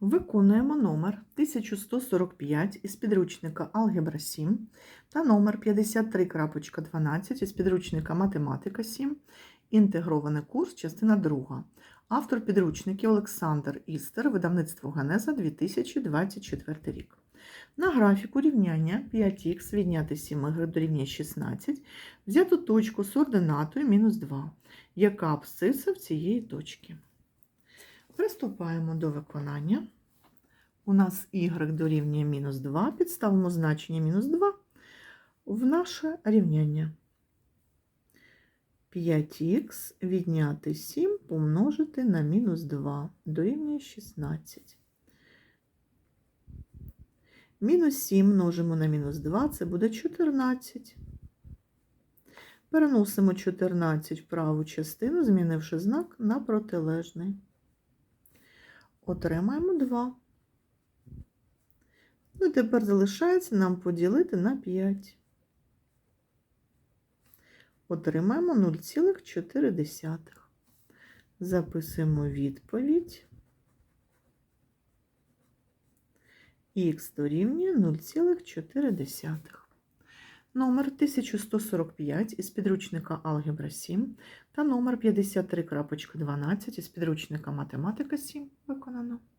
Виконуємо номер 1145 із підручника Алгебра 7 та номер 53.12 із підручника Математика 7. Інтегрований курс, частина 2. Автор підручників Олександр Істер, видавництво Генеза 2024 рік. На графіку рівняння 5х відняти 7y дорівнює 16 взято точку з ординатою мінус 2, яка абсцисса в цієї точки. Приступаємо до виконання. У нас y дорівнює мінус 2, підставимо значення мінус 2 в наше рівняння. 5х відняти 7 помножити на мінус 2 дорівнює 16. Мінус 7 множимо на мінус 2, це буде 14. Переносимо 14 в праву частину, змінивши знак на протилежний. Отримаємо 2. Ну і тепер залишається нам поділити на 5. Отримаємо 0,4. Записуємо відповідь. Х дорівнює 0,4. Номер 1145 із підручника Алгебра 7 та номер 53.12 із підручника Математика 7あの。